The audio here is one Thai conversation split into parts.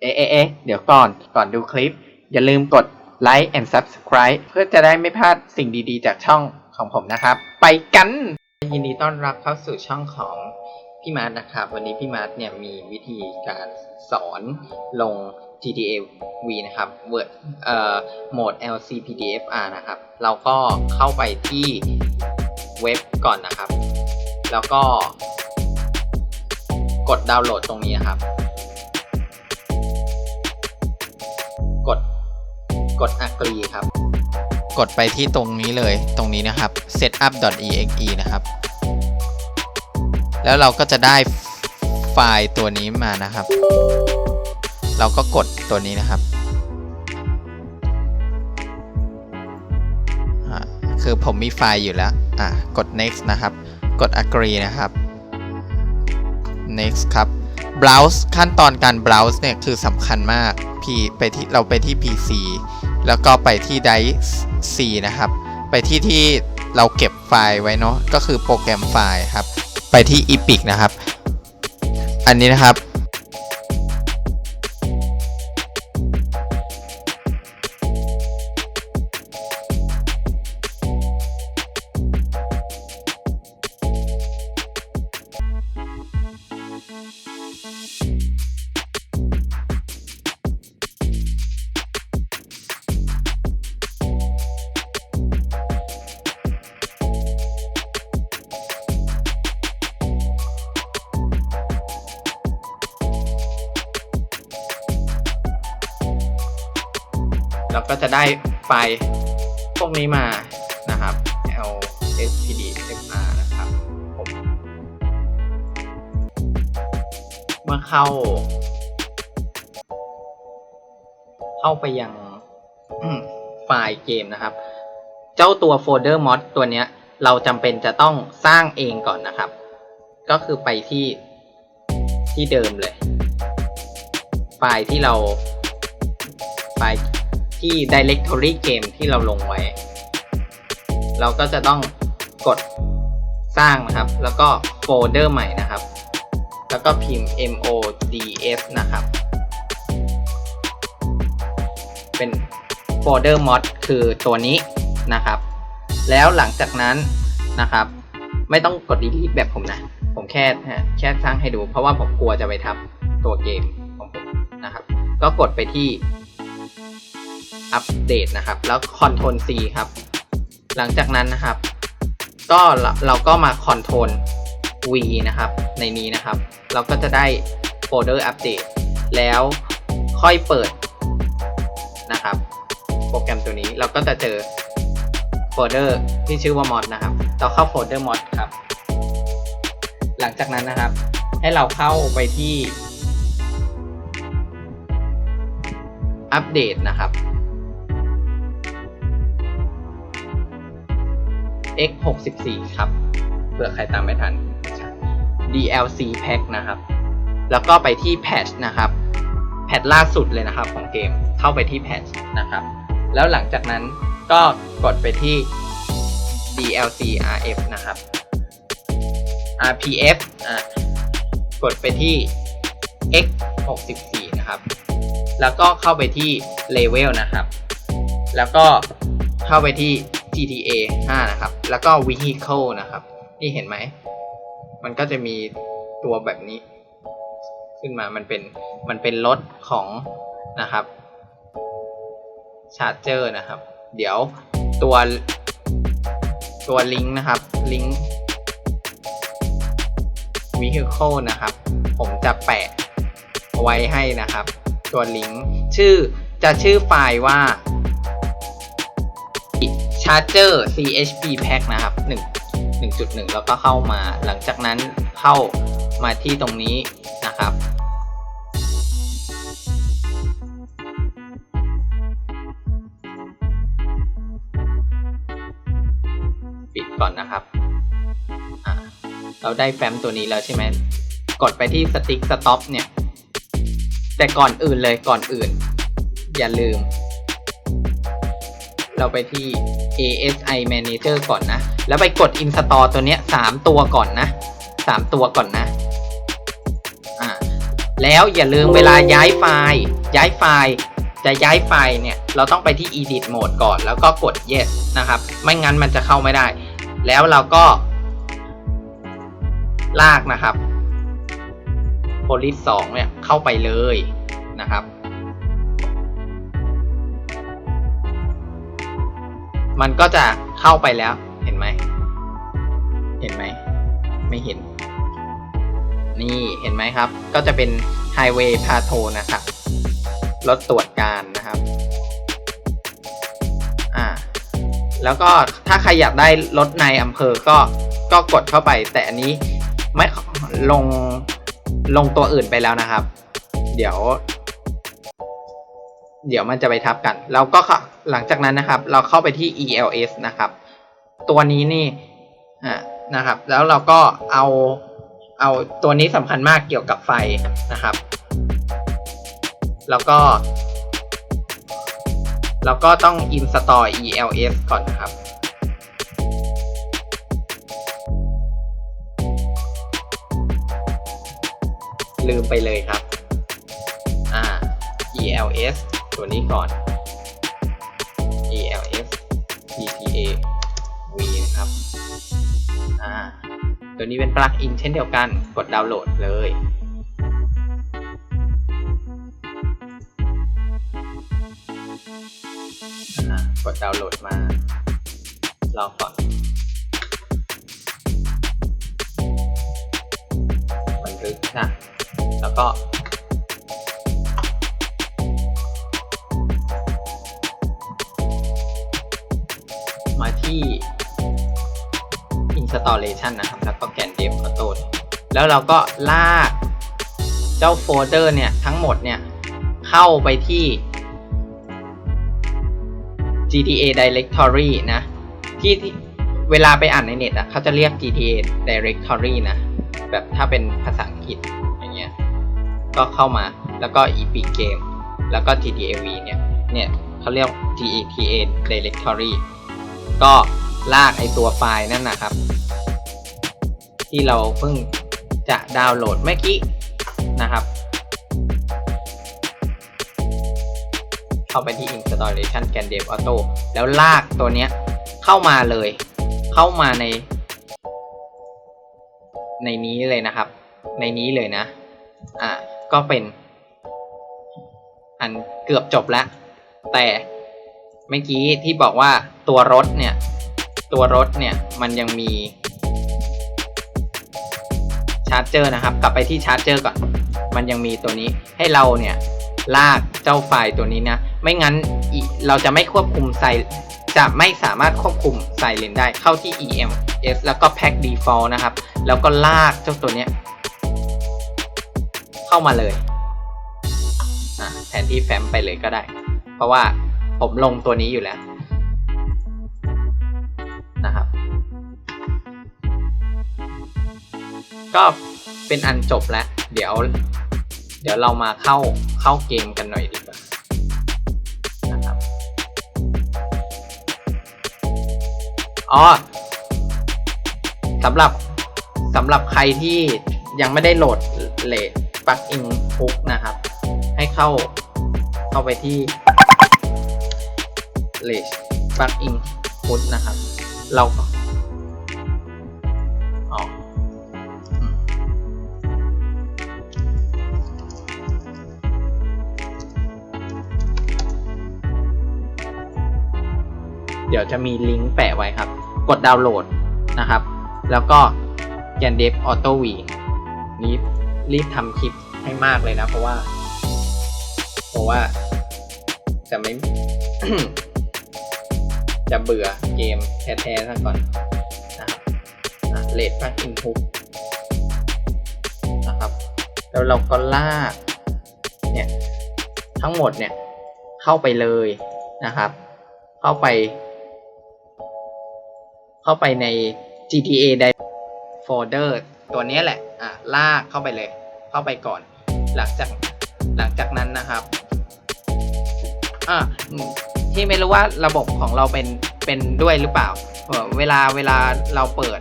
เอ๊ะเอ๊ะเอเดี๋ยวก่อน ก่อนดูคลิป อย่าลืมกดไลค์ and subscribe เพื่อจะได้ไม่พลาดสิ่งดีๆ จากช่องของผมนะครับ ไปกัน ยินดีต้อนรับเข้าสู่ช่องของพี่มาร์ทนะครับ วันนี้พี่มาร์ทเนี่ยมีวิธีการสอนลง GTA V นะครับ Word เอ่อโหมด LCPDFR นะครับ เราก็เข้าไปที่เว็บก่อนนะครับ แล้วก็กดดาวน์โหลดตรงนี้นะครับ กด agree ครับ กดไปที่ตรงนี้เลยตรงนี้นะครับ setup.exe นะครับ แล้วเราก็จะได้ไฟล์ตัวนี้มานะครับ เราก็กดตัวนี้นะครับคือผมมีไฟล์อยู่แล้ว อะ กด next นะครับ กด agree นะครับ next ครับ browse ขั้นตอนการ browse เนี่ย คือสำคัญมาก พี่ไปที่เราไปที่ PC แล้วก็ไปที่ไดร์ฟ C นะครับ ไปที่ที่เราเก็บไฟล์ไว้เนาะก็คือโปรแกรมไฟล์ครับ ไปที่ Epic นะครับ อันนี้นะครับ ก็จะได้ไฟล์พวกนี้มานะครับ lspd fr นะครับผมเมื่อเข้า เข้าไปยังไฟล์เกมนะครับ เจ้าตัวโฟลเดอร์มอดตัวเนี้ย เราจำเป็นจะต้องสร้างเองก่อนนะครับ ก็คือไปที่ที่เดิมเลย ไฟล์ที่เราไฟล์ ที่ directory game ที่เราลงไว้ เราก็จะต้องกดสร้างนะครับ แล้วก็โฟลเดอร์ใหม่นะครับ แล้วก็พิมพ์ mods นะครับ เป็นโฟลเดอร์ mod คือตัวนี้นะครับ แล้วหลังจากนั้นนะครับ ไม่ต้องกด delete แบบผมนะ ผมแค่แค่สร้างให้ดู เพราะว่าผมกลัวจะไปทับตัวเกมของผมนะครับ ก็กดไปที่ อัปเดตนะครับ แล้ว Ctrl C ครับ หลังจากนั้นนะครับ ก็เราเราก็มา Ctrl V นะครับ ในนี้นะครับ เราก็จะได้โฟลเดอร์อัปเดตแล้วค่อยเปิดนะครับ โปรแกรมตัวนี้เราก็จะเจอโฟลเดอร์ที่ชื่อว่า mod นะครับ เราเข้าโฟลเดอร์ mod ครับ หลังจากนั้นนะครับ ให้เราเข้าไปที่อัปเดตนะครับ x 6 4ครับ เผื่อใครตามไม่ทัน DLC pack นะครับ แล้วก็ไปที่ patch นะครับ แพทล่าสุดเลยนะครับของเกม เข้าไปที่ patch นะครับ แล้วหลังจากนั้นก็กดไปที่ DLC RF นะครับ RPF อะกดไปที่ x 6 4นะครับ แล้วก็เข้าไปที่ level นะครับ แล้วก็เข้าไปที่ GTA 5 นะครับ แล้วก็ vehicle นะครับ นี่เห็นไหม มันก็จะมีตัวแบบนี้ ขึ้นมา มันเป็น มันเป็นรถของนะครับชาร์เจอร์นะครับ เดี๋ยวตัวตัวลิงก์นะครับ ลิงก์ vehicle นะครับ ผมจะแปะไว้ให้นะครับ ตัวลิงก์ ชื่อจะชื่อไฟล์ว่า charger chp pack นะครับ 1 1.1 แล้วก็เข้ามา หลังจากนั้นเข้ามาที่ตรงนี้นะครับ ปิดก่อนนะครับ เราได้แฟ้มตัวนี้แล้วใช่ไหม กดไปที่สติ๊กสต็อปเนี่ย แต่ก่อนอื่นเลยก่อนอื่น อย่าลืม เราไปที่ ASI Manager ก่อนนะ แล้วไปกด Install ตัวเนี้ยสามตัวก่อนนะสามตัวก่อนนะอ่าแล้วอย่าลืมเวลาย้ายไฟล์ ย้ายไฟล์จะย้ายไฟล์เนี่ย เราต้องไปที่ edit mode ก่อน แล้วก็กด yes นะครับ ไม่งั้นมันจะเข้าไม่ได้ แล้วเราก็ ลากนะครับ police 2เนี่ยเข้าไปเลยนะครับ มันก็จะเข้าไปแล้วเห็นไหม เห็นไหม ไม่เห็น นี่เห็นไหมครับ ก็จะเป็น Highway p a t r o l นะครับ รถตรวจการนะครับ อ่า แล้วก็ถ้าใครอยากได้รถในอำเภอก็ก็กดเข้าไป แต่อันนี้ไม่ลงลงตัวอื่นไปแล้วนะครับ เดี๋ยว เดี๋ยวมันจะไปทับกัน แล้วก็เข้าหลังจากนั้นนะครับ เราเข้าไปที่ ELS นะครับ ตัวนี้นี่อ่านะครับ แล้วเราก็เอาเอาตัวนี้สำคัญมากเกี่ยวกับไฟนะครับ แล้วก็แล้วก็ต้อง install ELS ก่อนนะครับ ลืมไปเลยครับ อ่า ELS ตัวนี้ก่อน ELS PTA V นะครับ อ่า ตัวนี้เป็นปลั๊กอินเช่นเดียวกัน กดดาวน์โหลดเลยอ่ากดดาวน์โหลดมารอก่อน บันทึกนะ แล้วก็ installation นะครับ แล้วก็แกน dev auto แล้วเราก็ลากเจ้าโฟลเดอร์เนี่ยทั้งหมดเนี่ยเข้าไปที่ GTA directory นะที่เวลาไปอ่านในเน็ตอะเขาจะเรียก GTA directory นะ แบบถ้าเป็นภาษาอังกฤษอย่างเงี้ยก็เข้ามาแล้วก็ epic game แล้วก็ GTA V เนี่ยเนี่ยเขาเรียก GTA directory ก็ลากไอตัวไฟล์นั่นนะครับ ที่เราเพิ่งจะดาวน์โหลดเมื่อกี้นะครับ เข้าไปที่ installation can dev auto แล้วลากตัวเนี้ยเข้ามาเลย เข้ามาใน ในนี้เลยนะครับ ในนี้เลยนะ อ่า ก็เป็น อันเกือบจบแล้ว แต่เมื่อกี้ที่บอกว่าตัวรถเนี่ย ตัวรถเนี่ยมันยังมี ชาร์จเจอร์นะครับ กลับไปที่ชาร์จเจอร์ก่อน มันยังมีตัวนี้ให้เราเนี่ยลากเจ้าไฟล์ตัวนี้นะ ไม่งั้นเราจะไม่ควบคุมไซจะไม่สามารถควบคุมไซเลนได้เข้าที่ EMS แล้วก็ Pack Default นะครับ แล้วก็ลากเจ้าตัวเนี้ยเข้ามาเลยแทนที่แฟ้มไปเลยก็ได้ เพราะว่าผมลงตัวนี้อยู่แล้ว ก็เป็นอันจบแล้ว เดี๋ยว เดี๋ยวเรามาเข้าเข้าเกมกันหน่อยดีกว่านะครับอ๋อสำหรับสำหรับใครที่ยังไม่ได้โหลดเลดปักอินฟุกนะครับ ให้เข้าเข้าไปที่เลดปักอินฟุกนะครับ เรา ดี๋ยวจะมีลิงก์แปะไว้ครับ กดดาวน์โหลดนะครับ แล้วก็แกนเดฟออโต้วีนี้รีบทำคลิปให้มากเลยนะ เพราะว่า เพราะว่า จะไม่ จะเบื่อเกมแท้ๆซะก่อนนะครับเลดพักอินพุกนะครับ แล้วเราก็ลาก เนี่ย ทั้งหมดเนี่ย เข้าไปเลยนะครับ เข้าไป เข้าไปใน GTA Di- folder ตัวนี้แหละ อะ ลากเข้าไปเลย เข้าไปก่อน หลังจาก หลังจากนั้นนะครับ อะ ที่ไม่รู้ว่าระบบของเราเป็น เป็นด้วยหรือเปล่าเออเวลา เวลาเราเปิด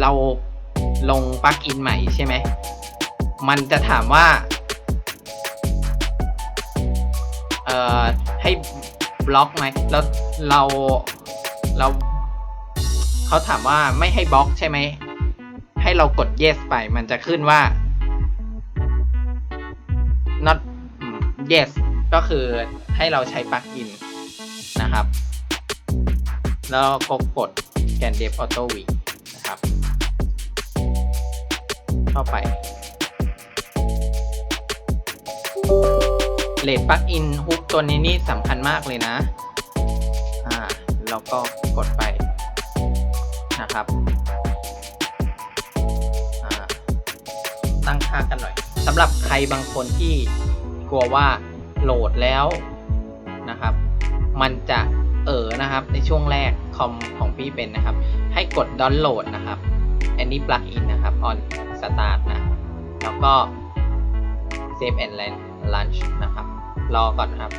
เราลงปลั๊กอินใหม่ใช่ไหม มันจะถามว่า เอ่อ ให้บล็อกไหมแล้วเรา เรา เขาถามว่าไม่ให้บล็อกใช่ไหม ให้เรากด yes ไป มันจะขึ้นว่า not yes ก็คือให้เราใช้ปลั๊กอินนะครับ แล้วก็กด scan dev auto v นะครับ เข้าไปเลดปลั๊กอินฮุกตัวนี้นี่สำคัญมากเลยนะ อ่าแล้วก็กดไป นะครับตั้งค่ากันหน่อยสำหรับใครบางคนที่กลัวว่าโหลดแล้วนะครับ มันจะเออนะครับในช่วงแรกคอมของพี่เป็นนะครับ ให้กดดอนโหลดนะครับอันนี้ปลั๊กอินนะครับ on start นะ แล้วก็ save and launch นะครับ รอก่อนนะครับ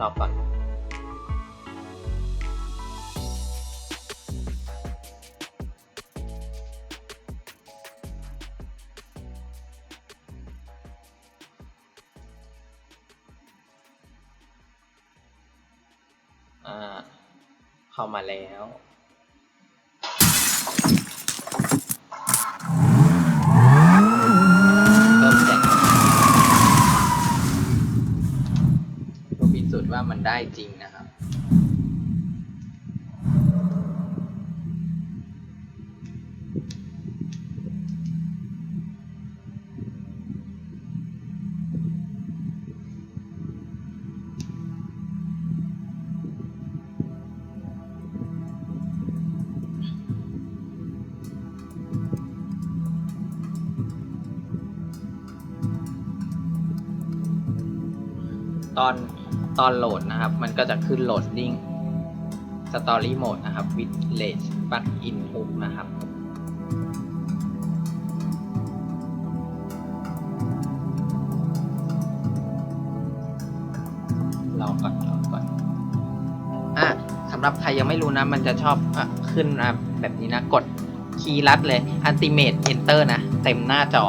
รอก่อน แล้ว เพิ่มแสงเพื่อพิสูจน์ว่ามันได้จริงนะครับ ตอนโหลดนะครับ มันก็จะขึ้นโหลดดิ้ง Story Mode นะครับ Village Plugin Hook นะครับรอก่อนรอก่อนอะสำหรับใครยังไม่รู้นะ มันจะชอบอะขึ้นแบบนี้นะ กดคีย์ลัดเลย Ultimate Enter นะ เต็มหน้าจอ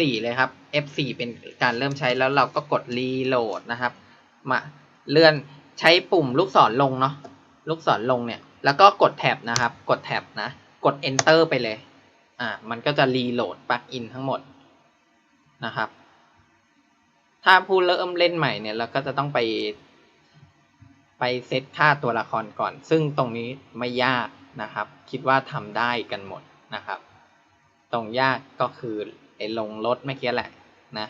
F4 เลยครับ F4 เป็นการเริ่มใช้แล้วเราก็กด reload นะครับ มาเลื่อนใช้ปุ่มลูกศรลงเนาะลูกศรลงเนี่ย แล้วก็กดแท็บนะครับ กดแท็บนะ กด enter ไปเลย อ่า มันก็จะ reload plugin ทั้งหมดนะครับ ถ้าผู้เริ่มเล่นใหม่เนี่ย เราก็จะต้องไป ไปเซตค่าตัวละครก่อน ซึ่งตรงนี้ไม่ยากนะครับ คิดว่าทำได้กันหมดนะครับ ตรงยากก็คือ ไอ้ลงรถเมื่อกี้แหละนะ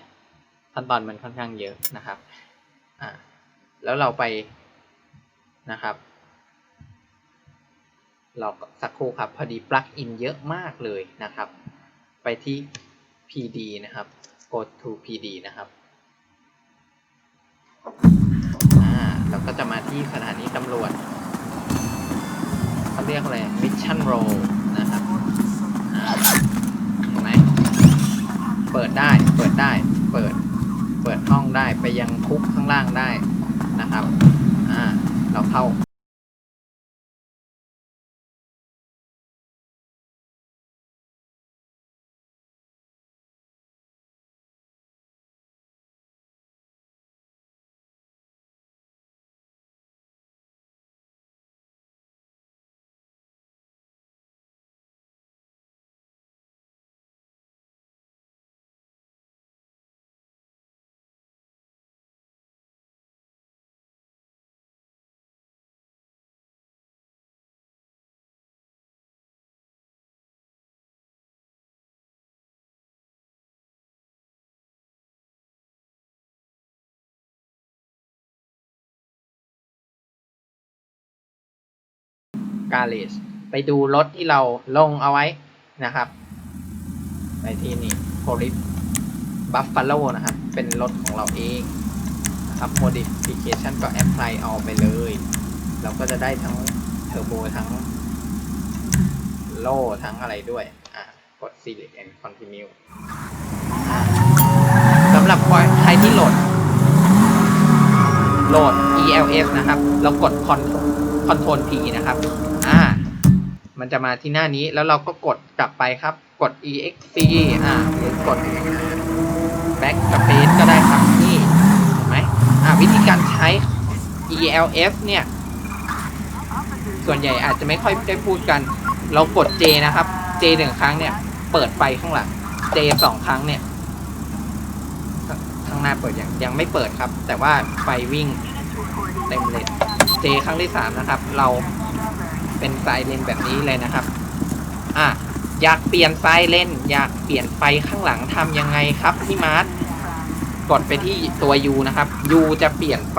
ขั้นตอนมันค่อนข้างเยอะนะครับอ่าแล้วเราไปนะครับ เราก็สักครู่ครับพอดีปลั๊กอินเยอะมากเลยนะครับ ไปที่ PD นะครับ go to PD นะครับอ่าเราก็จะมาที่สถานีตำรวจเขาเรียกอะไร mission roll นะครับ เปิดได้ เปิดได้ เปิด เปิดห้องได้ไปยังคุกข้างล่างได้นะครับ อ่า เราเข้า garage ไปดูรถที่เราลงเอาไว้นะครับ ไปที่นี่ police buffalo นะครับ เป็นรถของเราเองนะครับ modification ก็ apply เอาไปเลย เราก็จะได้ทั้งเทอร์โบทั้งโล่ทั้งอะไรด้วย อะ กด select and continue สำหรับใครที่โหลด โหลด ELF นะครับแล้วกด Ctrl Ctrl P นะครับ มันจะมาที่หน้านี้แล้วเราก็กดกลับไปครับ กด EXC อ่าหรือกด Back Space ก็ได้ครับนี่เห็นไหมอ่าวิธีการใช้ ELF เนี่ย ส่วนใหญ่อาจจะไม่ค่อยได้พูดกัน เรากด J นะครับ J หนึ่งครั้งเนี่ย เปิดไฟข้างหลัง J สองครั้งเนี่ยข้างข้างหน้าเปิดยังยังไม่เปิดครับ แต่ว่าไฟวิ่งเต็มเลย J ครั้งที่สามนะครับ เรา เป็นไซเลนแบบนี้เลยนะครับ อะอยากเปลี่ยนไซเลนอยากเปลี่ยนไฟข้างหลังทำยังไงครับพี่มาร์ทกดไปที่ตัว U นะครับ U จะเปลี่ยนไฟ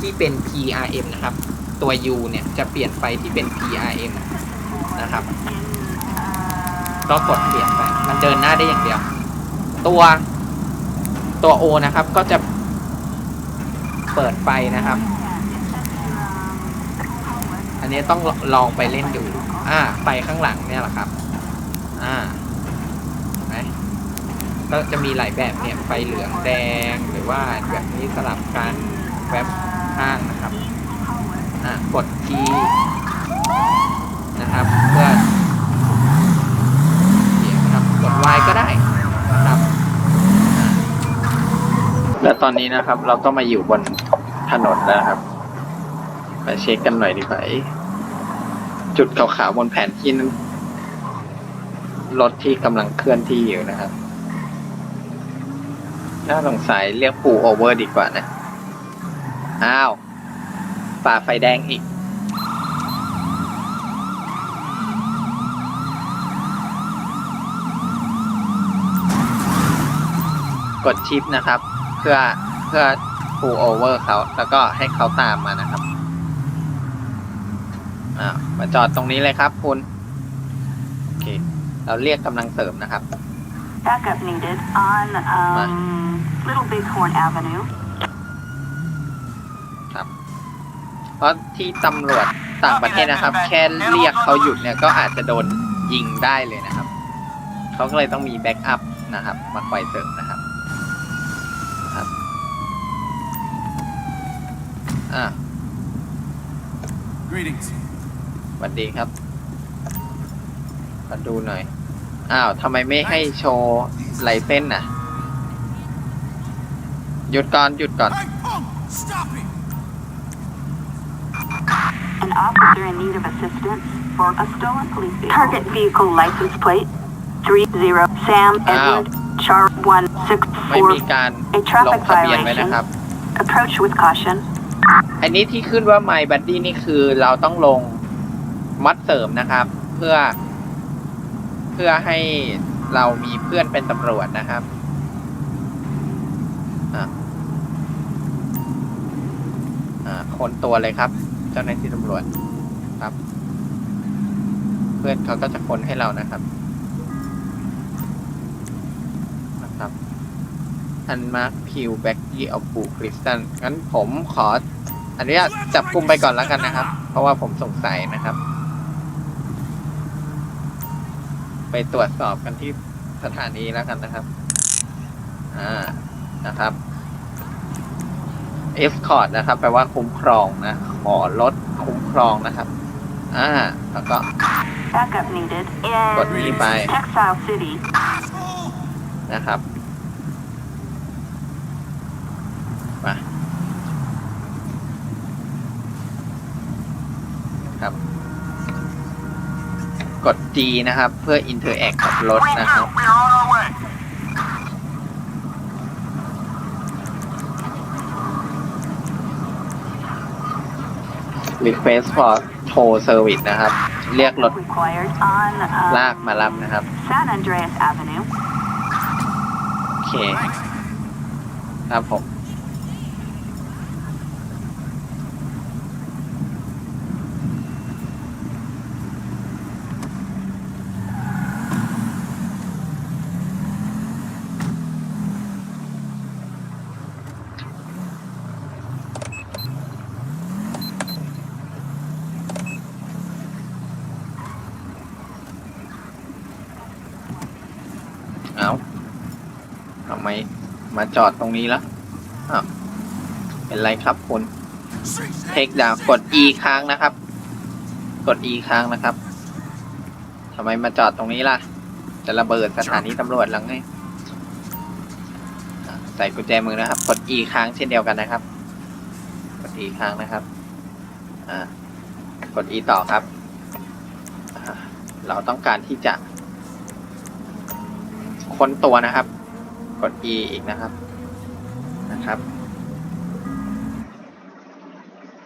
ที่เป็น PRM นะครับ ตัว U เนี่ยจะเปลี่ยนไฟที่เป็น PRM นะครับ ก็กดเปลี่ยนไป มันเดินหน้าได้อย่างเดียว ตัวตัว O นะครับก็จะเปิดไฟนะครับ อันนี้ต้องลองไปเล่นดู อ่าไฟข้างหลังเนี่ยแหละครับ อ่านไหมก็จะมีหลายแบบเนี่ย ไฟเหลืองแดง หรือว่าแบบนี้สลับกันแวบข้างนะครับ อ่า กด G นะครับ เพื่อเสียงครับ กด Y ก็ได้นะครับ แล้วตอนนี้นะครับ เราก็มาอยู่บนถนนแล้วนะครับ ไปเช็คกันหน่อยดีกว่าจุดขาวๆบนแผนที่นั้นรถที่กำลังเคลื่อนที่อยู่นะครับ น่าสงสัยเรียกปูโอเวอร์ดีกว่านะ อ้าวฝ่าไฟแดงอีก กดชิปนะครับ เพื่อเพื่อ pull over เขา แล้วก็ให้เขาตามมานะครับ อ่ามาจอดตรงนี้เลยครับคุณโอเคเราเรียกกำลังเสริมนะครับ Backup needed on um, Little Bighorn Avenue. ครับเพราะที่ตำรวจต่างประเทศนะครับ แค่เรียกเขาหยุดเนี่ยก็อาจจะโดนยิงได้เลยนะครับ เขาก็เลยต้องมีแบ็กอัพนะครับ มาคอยเสริมนะครับครับอ่า Greetings. สวัสดีครับมาดูหน่อย อ้าวทำไมไม่ให้โชว์ไลเส้นน่ะ หยุดก่อน หยุดก่อน Hey, punk! Stop it! An officer in need of assistance for a stolen police vehicle. Target vehicle license plate 30 Sam Edward Char ไม่มี 164. การ A ลง traffic ทะเบียนไว้นะครับ Approach with caution. อันนี้ที่ขึ้นว่า My Buddy นี่คือเราต้องลง มัดเสริมนะครับ เพื่อ เพื่อให้เรามีเพื่อนเป็นตำรวจนะครับอะอ่าคนตัวเลยครับ เจ้าหน้าที่ตำรวจครับ เพื่อนเขาก็จะคนให้เรานะครับนะครับอันมาร์คพิวแบ็กกี้เอาปูคริสตันงั้นผมขออนุญาตจับกลุ่มไปก่อนแล้วกันนะครับ เพราะว่าผมสงสัยนะครับ ไปตรวจสอบกันที่สถานีแล้วกันนะครับ อ่านะครับ escort นะครับแปลว่าคุ้มครองนะ ขอรถคุ้มครองนะครับ อ่า แล้วก็ Backup needed กด in นี้ไป Texile City. Asshole! นะครับ มา ครับ กด G นะครับ เพื่อ interact กับรถนะครับ We're on our way. request for tow service นะครับ เรียกรถ Required on ลาก um, มารับนะครับ San Andreas Avenue. โอเค Thanks. ครับผม ไมมาจอดตรงนี้ละอ้าวเป็นไรครับคุณเทคดาวกด E ค้างนะครับ กด E ค้างนะครับทำไมมาจอดตรงนี้ล่ะ จะระเบิดสถานีตำรวจหรือไงใส่กุญแจมือนะครับ กด E ค้างเช่นเดียวกันนะครับ กด E ค้างนะครับอ่ากด E ต่อครับ เราต้องการที่จะค้นตัวนะครับ กด E อีกนะครับนะครับ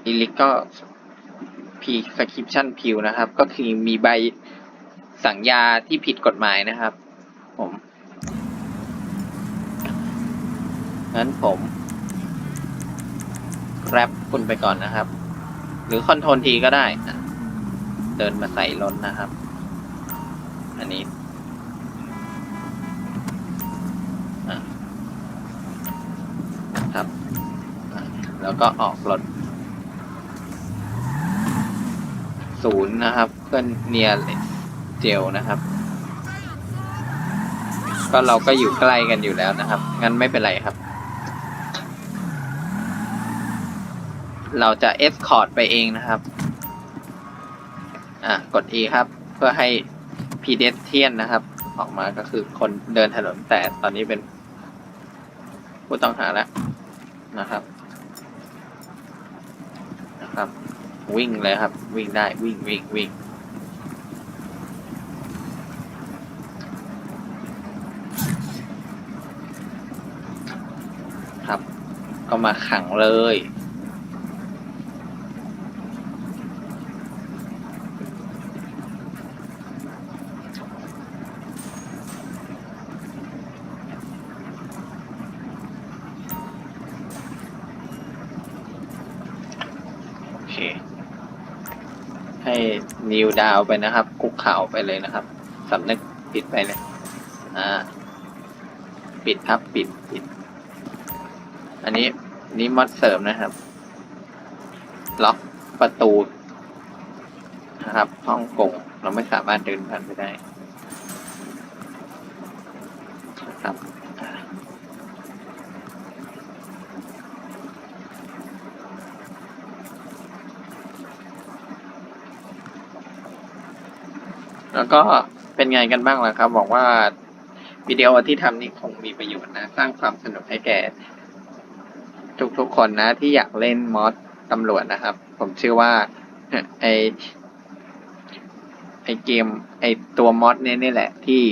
อีลิกก็พีสคริปชั่นพิวนะครับ ก็คือมีใบสั่งยาที่ผิดกฎหมายนะครับ ผมงั้นผมแรปคุณไปก่อนนะครับ หรือคอนโทรลทีก็ได้ เดินมาใส่รถนะครับ อันนี้ แล้วก็ออกรถศูนย์นะครับเพื่อนเนียเจลนะครับ ก็เราก็อยู่ใกล้กันอยู่แล้วนะครับ งั้นไม่เป็นไรครับ เราจะเอสคอร์ดไปเองนะครับ อะกด E ครับ เพื่อให้พีเดเทียนนะครับ ออกมาก็คือคนเดินถนนแต่ตอนนี้เป็นผู้ต้องหาแล้วนะครับนะครับ วิ่งเลยครับ วิ่งได้วิ่งวิ่งวิ่งครับ ก็มาขังเลย โอเค ให้นิว ดาวไปนะครับ คุกเข่าไปเลยนะครับสำนึกปิดไปเลยอ่า ปิดครับปิดปิด อันนี้นี่มอดเสริมนะครับ ล็อกประตูนะครับห้องกงเราไม่สามารถเดินผ่านไปได้ครับ แล้วก็เป็นไงกันบ้างล่ะครับบอกว่าวิดีโอที่ทำนี่คงมีประโยชน์นะ สร้างความสนุกให้แก่ทุกๆคนนะที่อยากเล่นมอสตำรวจนะครับ ผมเชื่อว่าไอไอเกม ไอตัวมอสเนี่ยนี่แหละที่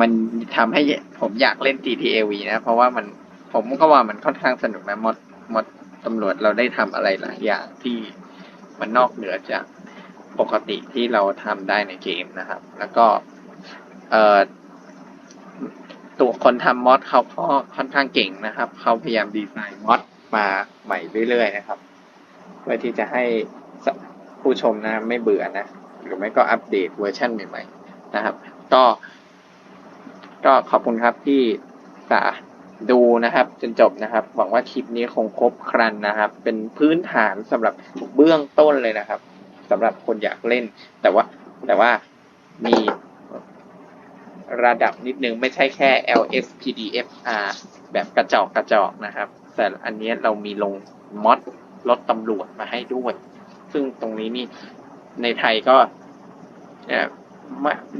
มันทำให้ผมอยากเล่น GTA V นะ เพราะว่ามันผมก็ว่ามันค่อนข้างสนุกนะมอสมอสตำรวจเราได้ทำอะไรหลายอย่างที่มันนอกเหนือจาก ปกติที่เราทำได้ในเกมนะครับ แล้วก็ตัวคนทำมอดเขาก็ค่อนข้างเก่งนะครับ เขาพยายามดีไซน์มอดมาใหม่เรื่อยๆนะครับ เพื่อที่จะให้ผู้ชมนะไม่เบื่อนะ หรือไม่ก็อัปเดตเวอร์ชันใหม่ๆนะครับ ก็ ก็ขอบคุณครับที่สาดูนะครับ จนจบนะครับ หวังว่าคลิปนี้คงครบครันนะครับ เป็นพื้นฐานสำหรับเบื้องต้นเลยนะครับ สำหรับคนอยากเล่น แต่ว่าแต่ว่ามีระดับนิดนึงไม่ใช่แค่ LS PDFR แบบกระจอกกระจอกนะครับ แต่อันนี้เรามีลงมอดรถตำรวจมาให้ด้วย ซึ่งตรงนี้นี่ในไทยก็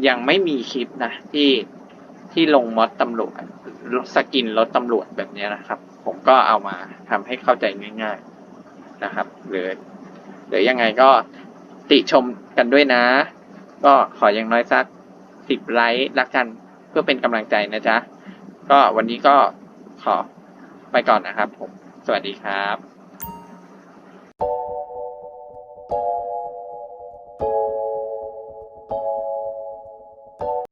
ยังไม่มีคลิปนะที่ที่ลงมอดตำรวจสกินรถตำรวจแบบนี้นะครับ ผมก็เอามาทำให้เข้าใจง่าย ๆนะครับหรือหรือยังไงก็ ติชมกันด้วยนะ ก็ขออย่างน้อยสักสิบไลค์รักกันเพื่อเป็นกำลังใจนะจ๊ะ ก็วันนี้ก็ขอไปก่อนนะครับผม สวัสดีครับ